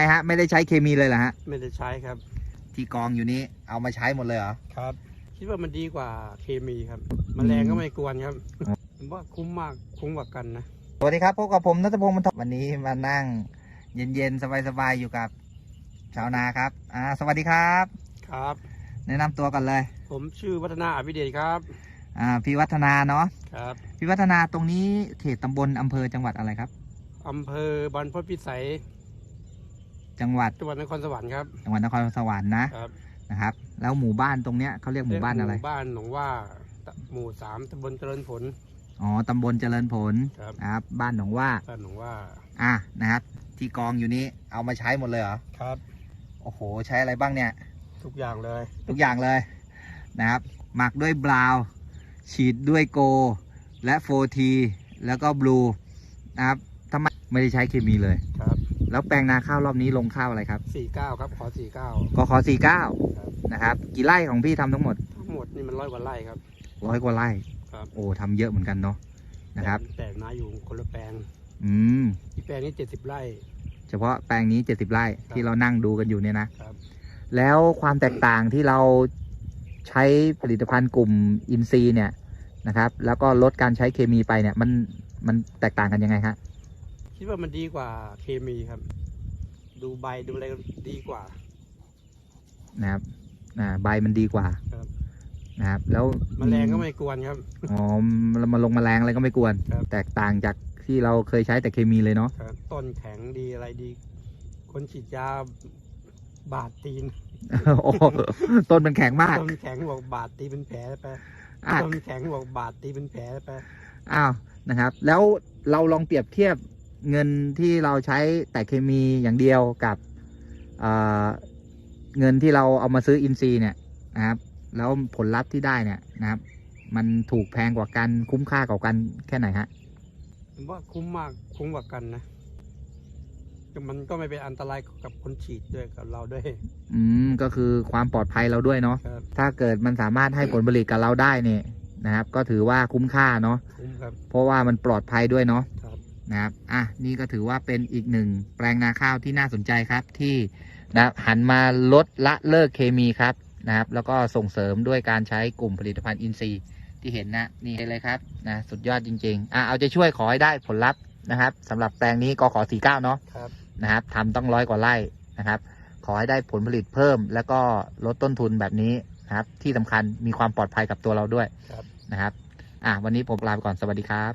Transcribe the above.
ไอฮะ ไม่ได้ใช้เคมีเลยเหรอฮะ ไม่ได้ใช้ครับ ที่กองอยู่นี้เอามาใช้หมดเลยเหรอ ครับ คิดว่ามันดีกว่าเคมีครับมแมลงก็ไม่กวนครับอ๋อผมว่าคุ้มมากคุ้มกว่ากันนะ สวัสดีครับพบกับผมนัทพงศ์มันทองวันนี้มานั่ง เย็นๆสบายๆอยู่กับชาวนาครับ อ่า สวัสดีครับ ครับ แนะนำตัวกันเลย ผมชื่อวัฒนาอภิเดชครับ อ่า พี่วัฒนาเนาะ ครับพี่วัฒนาตรงนี้เขตตำบลอำเภอจังหวัดอะไรครับ อำเภอบรรพตพิสัย จังหวัดจังหวัดนครสวรรค์ครับจังหวัดนครสวรรค์นะครับนะครับ แล้วหมู่บ้านตรงเนี้ยเขาเรียกหมู่บ้านอะไรหมู่บ้านหนองว่าตะหมู่สามตำบลเจริญผลอ๋อตำบลเจริญผลครับนะครับบ้านหนองว่าบ้านหนองว่าอะนะครับ ที่กองอยู่นี้เอามาใช้หมดเลยเหรอครับโอ้โหใช้อะไรบ้างเนี่ย ทุกอย่างเลย ทุกอย่างเลยนะครับ หมักด้วยบราวน์ฉีดด้วยโก และโฟทีแล้วก็บลูนะครับทำไมไม่ได้ใช้เคมีเลยครับ แล้วแปลงนาข้าวรอบนี้ลงข้าวอะไรครับ สี่เก้าครับขอสี่เก้ากขอสี่เก้าครับนะครับ กี่ไร่ของพี่ทำทั้งหมดทั้งหมดนี่มันร้อยกว่าไร่ครับ ร้อยกว่าไร่ครับ โอ้ทำเยอะเหมือนกันเนาะนะครับ แต่แต่นาอยู่คนละแปลงอืมที่แปลงนี้เจ็ดสิบไร่ เฉพาะแปลงนี้ 70 ไร่ครับที่เรานั่งดูกันอยู่เนี่ยนะครับ แล้วความแตกต่างที่เราใช้ผลิตภัณฑ์กลุ่มอินซีย์เนี่ยนะครับ แล้วก็ลดการใช้เคมีไปเนี่ย มันมันแตกต่างกันยังไงครับ คิดว่ามันดีกว่าเคมีครับ ดูใบดูอะไรดีกว่า นะครับอ่าใบมันดีกว่าครับ นะครับ แล้วมแมลงก็ไม่กวนครับ อ๋อมาลงแมลงอะไรก็ไม่กวน ครับ แตกต่างจากที่เราเคยใช้แต่เคมีเลยเนาะครับต้นแข็งดีอะไรดี คนฉีดยาบาดตีนโอ้โหต้นมันแข็งมากต้นแข็งบอกบาดตีเป็นแผลไปอะต้นแข็งบอกบาดตีเป็นแผลไปอ้าวนะครับ แล้วเราลองเปรียบเทียบ เงินที่เราใช้แต่เคมีอย่างเดียวกับเอ่อเงินที่เราเอามาซื้ออินซีย์เนี่ยนะครับ แล้วผลลัพธ์ที่ได้เนี่ยนะครับ มันถูกแพงกว่ากันคุ้มค่ากว่ากันแค่ไหนฮะผมว่าคุ้มมากคุ้มกว่ากันนะแต่มันก็ไม่เป็นอันตรายกับคนฉีดด้วยกับเราด้วย อืมก็คือความปลอดภัยเราด้วยเนาะครับถ้าเกิดมันสามารถให้ผลผลิตกับเราได้เนี่ยนะครับ ก็ถือว่าคุ้มค่าเนาะคุ้มครับเพราะว่ามันปลอดภัยด้วยเนาะครับ นะครับ อะ นี่ก็ถือว่าเป็นอีกหนึ่งแปลงนาข้าวที่น่าสนใจครับที่นะครับหันมาลดละเลิกเคมีครับนะครับ แล้วก็ส่งเสริมด้วยการใช้กลุ่มผลิตภัณฑ์อินทรีย์ที่เห็นนะนี่เลยครับนะสุดยอดจริงๆอะเอาใจช่วยขอให้ได้ผลลัพธ์นะครับสำหรับแปลงนี้กขอ49เนาะครับนะครับทำต้องร้อยกว่าไร่นะครับ ขอให้ได้ผลผลิตเพิ่ม แล้วก็ลดต้นทุนแบบนี้นะครับ ที่สำคัญมีความปลอดภัยกับตัวเราด้วยครับนะครับอะวันนี้ผมลาไปก่อนสวัสดีครับ